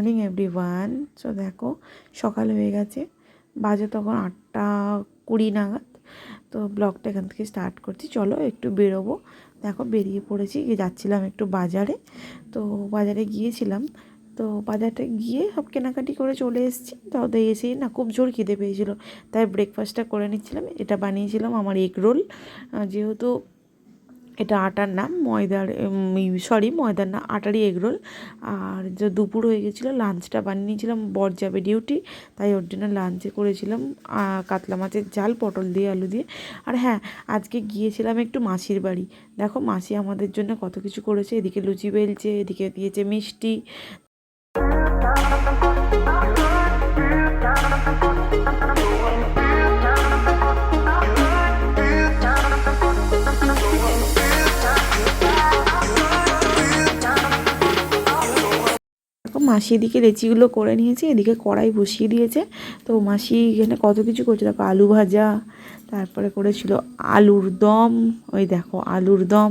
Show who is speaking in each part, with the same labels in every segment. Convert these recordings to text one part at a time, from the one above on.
Speaker 1: Morning every one so দেখো, সকাল হয়ে গেছে। বাজে তখন আটটা কুড়ি নাগাদ। তো ব্লগটা এখান থেকে স্টার্ট করছি। চলো একটু বেরোবো। দেখো, বেরিয়ে পড়েছি। যাচ্ছিলাম একটু বাজারে। তো বাজারে গিয়েছিলাম। তো বাজারটা গিয়ে সব কেনাকাটি করে চলে এসেছি। তো ওদের এসেই না খুব জোর খিদে পেয়েছিলো। তাই ব্রেকফাস্টটা করে নিচ্ছিলাম। এটা বানিয়েছিলাম আমার এগ রোল যেহেতু এটা আটার নাম, ময়দার সরি ময়দার না, আটারই এগরোল আর যে দুপুর হয়ে গেছিল লাঞ্চটা বানিয়ে নিয়েছিলাম, বর যাবে ডিউটি তাই ওর জন্য লাঞ্চে করেছিলাম কাতলা মাছের ঝাল, পটল দিয়ে, আলু দিয়ে। আর হ্যাঁ আজকে গিয়েছিলাম একটু মাসির বাড়ি। দেখো, মাসি আমাদের জন্য কত কিছু করেছে, এদিকে লুচি বেলছে, এদিকে দিয়েছে মিষ্টি। মাসি এদিকে লেচিগুলো করে নিয়েছে, এদিকে কড়াই বসিয়ে দিয়েছে। তো মাসি এখানে কত কিছু করছে? দেখো, আলু ভাজা, তারপরে করেছিল আলুর দম। ওই দেখো, আলুর দম।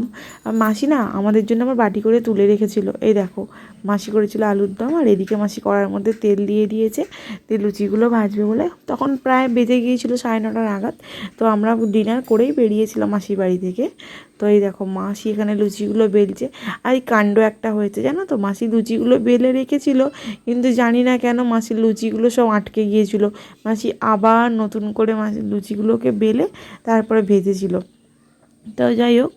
Speaker 1: মাসি না, আমাদের জন্য আমার বাটি করে তুলে রেখেছিল। এই দেখো, মাসি করেছিল আলুর দম, আর এদিকে মাসি কড়ার মধ্যে তেল দিয়ে দিয়েছে। তেল লুচিগুলো ভাজবে বলে তখন প্রায় বেজে গিয়েছিল সাড়ে নটার আঘাত তো আমরা ডিনার করেই বেরিয়েছিলাম মাসির বাড়ি থেকে। তো এই দেখো, মাসি এখানে লুচিগুলো বেলছে। আর এই কাণ্ড একটা হয়েছে, জানো তো? মাসি লুচিগুলো বেলে রেখেছিল। কিন্তু জানি না কেন মাসির লুচিগুলো সব আটকে গিয়েছিল। মাসি আবার নতুন করে মাসির লুচিগুলোকে বেলে তারপরে ভেজেছিল। তো যাই হোক,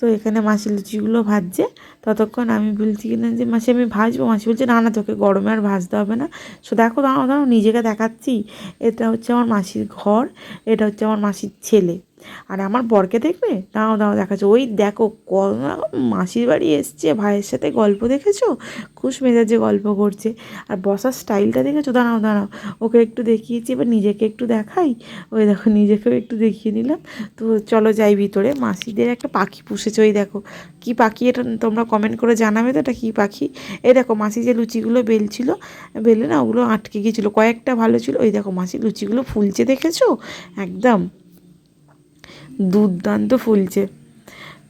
Speaker 1: তো এখানে মাসি লুচিগুলো ভাজছে। ততক্ষণ আমি বলছি কিনা যে, মাসি, আমি ভাজবো? মাসি বলছে, না না, তোকে গরমে আর ভাজতে হবে না। সো দেখো, দাঁড়াও দাঁড়াও, নিজেকে দেখাচ্ছি। এটা হচ্ছে আমার মাসির ঘর, এটা হচ্ছে আমার মাসির ছেলে। আর আমার বরকে দেখবে? দাঁড়াও দাঁড়াও, দেখাচ্ছে। ওই দেখো মাসির বাড়ি এসছে, ভাইয়ের সাথে গল্প দেখেছ? খুশ মেজাজে গল্প করছে। আর বসার স্টাইলটা দেখেছ? দাঁড়াও দাঁড়াও, ওকে একটু দেখিয়েছি, এবার নিজেকে একটু দেখাই। ওই দেখো, নিজেকেও একটু দেখিয়ে নিলাম। তো চলো যাই ভিতরে। মাসিদের একটা পাখি পুষেছে, ওই দেখো। কী পাখি এটা তোমরা কমেন্ট করে জানাবে তো, এটা কী পাখি? এই দেখো, মাসি যে লুচিগুলো বেলছিল, বেলে না, ওগুলো আটকে গিয়েছিল, কয়েকটা ভালো ছিল। ওই দেখো, মাসি লুচিগুলো ফুলছে, দেখেছ? একদম। দুর্দান্ত ফুলছে।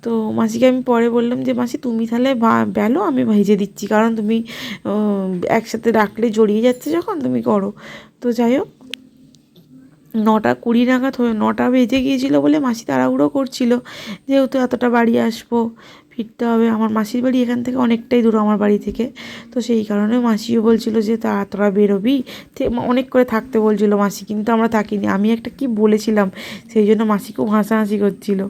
Speaker 1: তো মাসিকে আমি পরে বললাম যে, মাসি, তুমি তাহলে বেলো, আমি ভেজে দিচ্ছি। কারণ তুমি একসাথে রাখলে জড়িয়ে যাচ্ছে যখন, তুমি করো। তো যাই হোক, নটা কুড়ি নাগাদ হয়ে, নটা বেজে গিয়েছিল বলে মাসি তাড়াহুড়ো করছিল। যেহেতু এতটা বাড়ি আসব ফিরতে হবে। আমার মাসির বাড়ি এখান থেকে অনেকটাই দূর আমার বাড়ি থেকে। তো সেই কারণে মাসিও বলছিল যে, তা তোরা বেরোবি? অনেক করে থাকতে বলছিল মাসি, কিন্তু আমরা থাকিনি। আমি একটা কি বলেছিলাম, সেই জন্য মাসি খুব হাসাহাসি করছিল।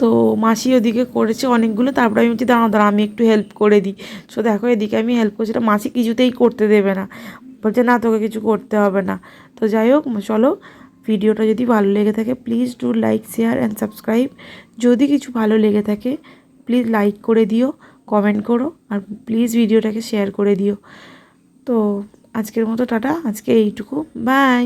Speaker 1: তো মাসি ওদিকে করেছে অনেকগুলো, তারপরে আমি বলছি দাঁড়া দাঁড়া আমি একটু হেল্প করে দিই। সো দেখো, এদিকে আমি হেল্প করছিলাম মাসি কিছুতেই করতে দেবে না। বলছে, না, তোকে কিছু করতে হবে না। তো যাই হোক, চলো ভিডিওটা যদি ভালো লেগে থাকে please do like share and subscribe যদি কিছু ভালো লেগে থাকে প্লিজ লাইক করে দিও কমেন্ট করো আর প্লিজ ভিডিওটাকে শেয়ার করে দিও। তো আজকের মতো টাটা, আজকে এইটুকু। বাই